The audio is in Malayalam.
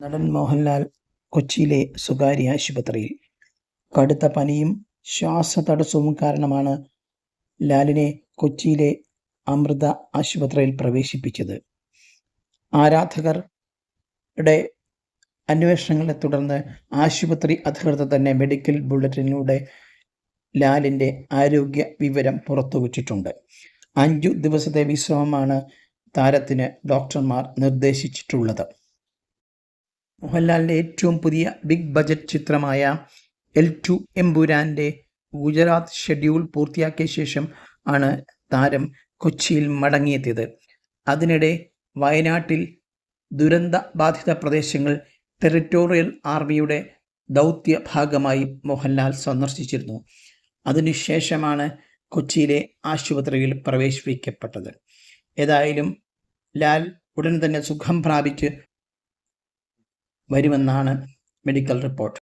നടൻ മോഹൻലാൽ കൊച്ചിയിലെ സ്വകാര്യ ആശുപത്രിയിൽ. കടുത്ത പനിയും ശ്വാസതടസ്സവും കാരണമാണ് ലാലിനെ കൊച്ചിയിലെ അമൃത ആശുപത്രിയിൽ പ്രവേശിപ്പിച്ചത്. ആരാധകരുടെ അന്വേഷണങ്ങളെ തുടർന്ന് ആശുപത്രി അധികൃതർ തന്നെ മെഡിക്കൽ ബുള്ളറ്റിനിലൂടെ ലാലിന്റെ ആരോഗ്യ വിവരം പുറത്തുവിട്ടിട്ടുണ്ട് അഞ്ചു ദിവസത്തെ വിശ്രമമാണ് താരത്തിന് ഡോക്ടർമാർ നിർദ്ദേശിച്ചിട്ടുള്ളത്. മോഹൻലാലിന്റെ ഏറ്റവും പുതിയ ബിഗ് ബജറ്റ് ചിത്രമായ എൽ ടു എംപുരാന്റെ ഗുജറാത്ത് ഷെഡ്യൂൾ പൂർത്തിയാക്കിയ ശേഷം ആണ് താരം കൊച്ചിയിൽ മടങ്ങിയെത്തിയത്. അതിനിടെ വയനാട്ടിൽ ദുരന്ത ബാധിത പ്രദേശങ്ങൾ ടെറിറ്റോറിയൽ ആർമിയുടെ ദൗത്യ ഭാഗമായി മോഹൻലാൽ സന്ദർശിച്ചിരുന്നു. അതിനുശേഷമാണ് കൊച്ചിയിലെ ആശുപത്രിയിൽ പ്രവേശിപ്പിക്കപ്പെട്ടത്. ഏതായാലും ലാൽ ഉടൻ തന്നെ സുഖം പ്രാപിച്ച് വരുമെന്നാണ് മെഡിക്കൽ റിപ്പോർട്ട്